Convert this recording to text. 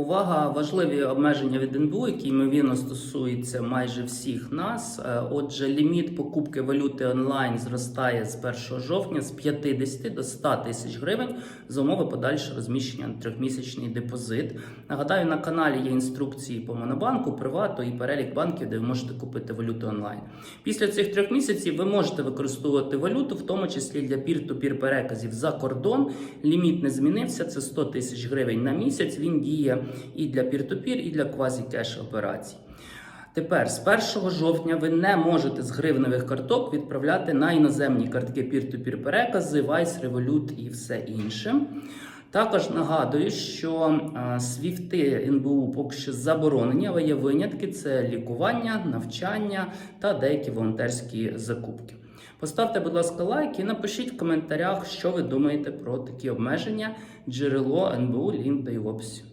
Увага, важливі обмеження від НБУ, які ймовірно стосуються майже всіх нас. Е, Отже, ліміт покупки валюти онлайн зростає з 1 жовтня з 50 до 100 тисяч гривень за умови подальшого розміщення на трьохмісячний депозит. Нагадаю, на каналі є інструкції по Монобанку, Привату і перелік банків, де ви можете купити валюту онлайн. Після цих трьох місяців ви можете використовувати валюту, в тому числі для пір-ту-пір переказів за кордон. Ліміт не змінився, це 100 тисяч гривень на місяць. Він діє і для пір-ту-пір, і для квазі-кеш операцій. Тепер з 1 жовтня ви не можете з гривневих карток відправляти на іноземні картки пір-ту-пір перекази, Vice, Revolut і все інше. Також нагадую, що е, свіфти НБУ поки що заборонені, але є винятки: це лікування, навчання та деякі волонтерські закупки. Поставте, будь ласка, лайк і напишіть в коментарях, що ви думаєте про такі обмеження. Джерело НБУ лінк даю в описі.